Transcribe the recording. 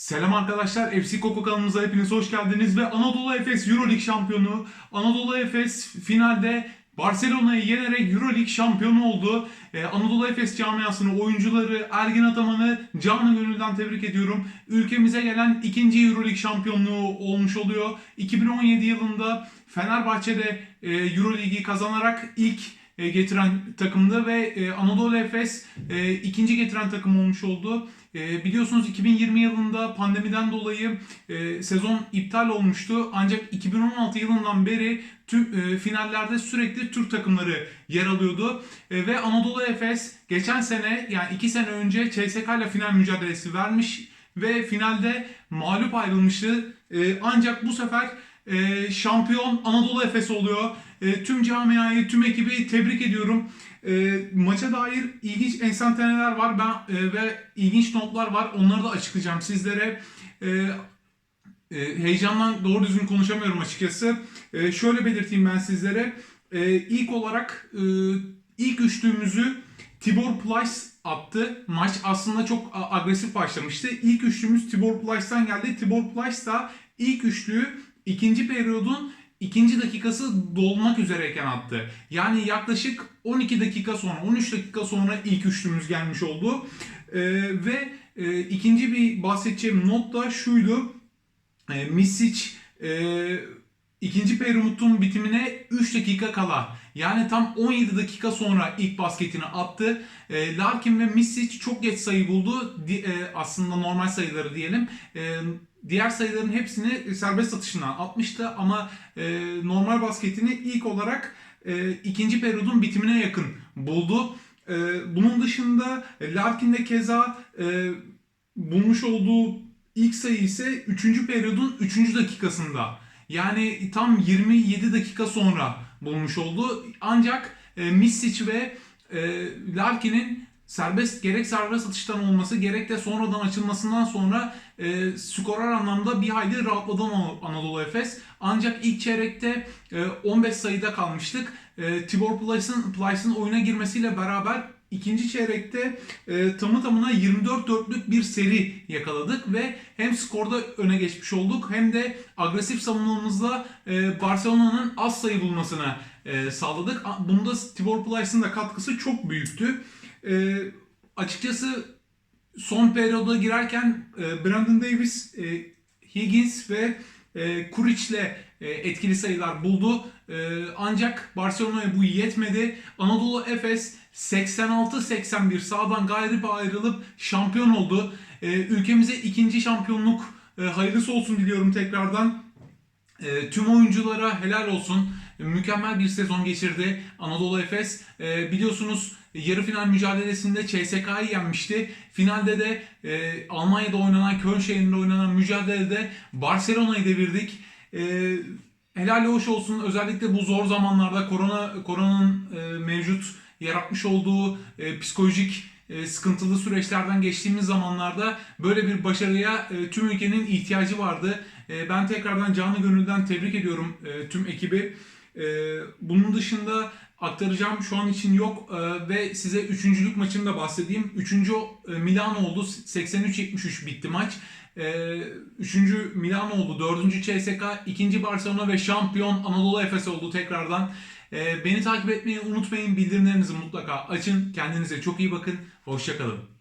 Selam arkadaşlar, FC Koko kanalımıza hepiniz hoş geldiniz ve Anadolu Efes Euroleague şampiyonu. Anadolu Efes finalde Barcelona'yı yenerek Euroleague şampiyonu oldu. Ee, Anadolu Efes camiasını, oyuncuları, Ergin Ataman'ı canı gönülden tebrik ediyorum. Ülkemize gelen ikinci Euroleague şampiyonluğu olmuş oluyor. 2017 yılında Fenerbahçe'de e, Euroleague'i kazanarak ilk getiren takımdı ve e, Anadolu Efes e, ikinci getiren takım olmuş oldu. E, biliyorsunuz 2020 yılında pandemiden dolayı e, sezon iptal olmuştu. Ancak 2016 yılından beri tüm e, finallerde sürekli Türk takımları yer alıyordu. E, ve Anadolu Efes geçen sene yani 2 sene önce CSK ile final mücadelesi vermiş ve finalde mağlup ayrılmıştı. E, ancak bu sefer e, şampiyon Anadolu Efes oluyor. E, tüm camiayı, tüm ekibi tebrik ediyorum. E, maça dair ilginç enstantaneler var ben e, ve ilginç notlar var. Onları da açıklayacağım sizlere. E, e, heyecandan doğru düzgün konuşamıyorum açıkçası. E, şöyle belirteyim ben sizlere. E, ilk olarak e, ilk üçlüğümüzü Tibor Plyce attı. Maç aslında çok agresif başlamıştı. İlk üçlüğümüz Tibor Plyce'dan geldi. Tibor Plyce da ilk üçlüğü ikinci periyodun ikinci dakikası dolmak üzereyken attı. Yani yaklaşık 12 dakika sonra, 13 dakika sonra ilk üçlümüz gelmiş oldu. Ee, ve e, ikinci bir bahsedeceğim not da şuydu. E, Misic e, ikinci periyodun bitimine 3 dakika kala yani tam 17 dakika sonra ilk basketini attı. E, Larkin ve Misic çok geç sayı buldu. Di- e, aslında normal sayıları diyelim. E, diğer sayıların hepsini serbest atışından atmıştı ama e, normal basketini ilk olarak e, ikinci periyodun bitimine yakın buldu. E, bunun dışında Larkin de keza e, bulmuş olduğu ilk sayı ise 3. periyodun 3. dakikasında. Yani tam 27 dakika sonra bulmuş oldu. Ancak e, Misic ve e, Larkin'in serbest gerek serbest atıştan olması gerek de sonradan açılmasından sonra e, skorer anlamda bir hayli rahatladı Ana- Anadolu Efes. Ancak ilk çeyrekte e, 15 sayıda kalmıştık. E, Tibor Plyce'ın oyuna girmesiyle beraber ikinci çeyrekte e, tamı tamına 24-4'lük bir seri yakaladık ve hem skorda öne geçmiş olduk hem de agresif savunmamızla e, Barcelona'nın az sayı bulmasını e, sağladık. Bunda Tibor Plyce'ın da katkısı çok büyüktü. E, açıkçası son periyoda girerken e, Brandon Davis, e, Higgins ve e, Kuric'le e, etkili sayılar buldu. E, ancak Barcelona'ya bu yetmedi. Anadolu Efes 86-81 sağdan galip ayrılıp şampiyon oldu. E, ülkemize ikinci şampiyonluk e, hayırlısı olsun diliyorum tekrardan. E, tüm oyunculara helal olsun. Mükemmel bir sezon geçirdi Anadolu Efes. E, biliyorsunuz yarı final mücadelesinde CSK'yı yenmişti. Finalde de e, Almanya'da oynanan, Köln şehrinde oynanan mücadelede Barcelona'yı devirdik. E, helal hoş olsun. Özellikle bu zor zamanlarda korona koronanın e, mevcut yaratmış olduğu e, psikolojik sıkıntılı süreçlerden geçtiğimiz zamanlarda böyle bir başarıya tüm ülkenin ihtiyacı vardı. Ben tekrardan canı gönülden tebrik ediyorum tüm ekibi. E, bunun dışında aktaracağım şu an için yok E, ve size üçüncülük maçını da bahsedeyim. Üçüncü e, Milano oldu. 83-73 bitti maç. E, üçüncü Milano oldu. Dördüncü CSK, ikinci Barcelona ve şampiyon Anadolu Efes oldu tekrardan. Beni takip etmeyi unutmayın. Bildirimlerinizi mutlaka açın. Kendinize çok iyi bakın. Hoşçakalın.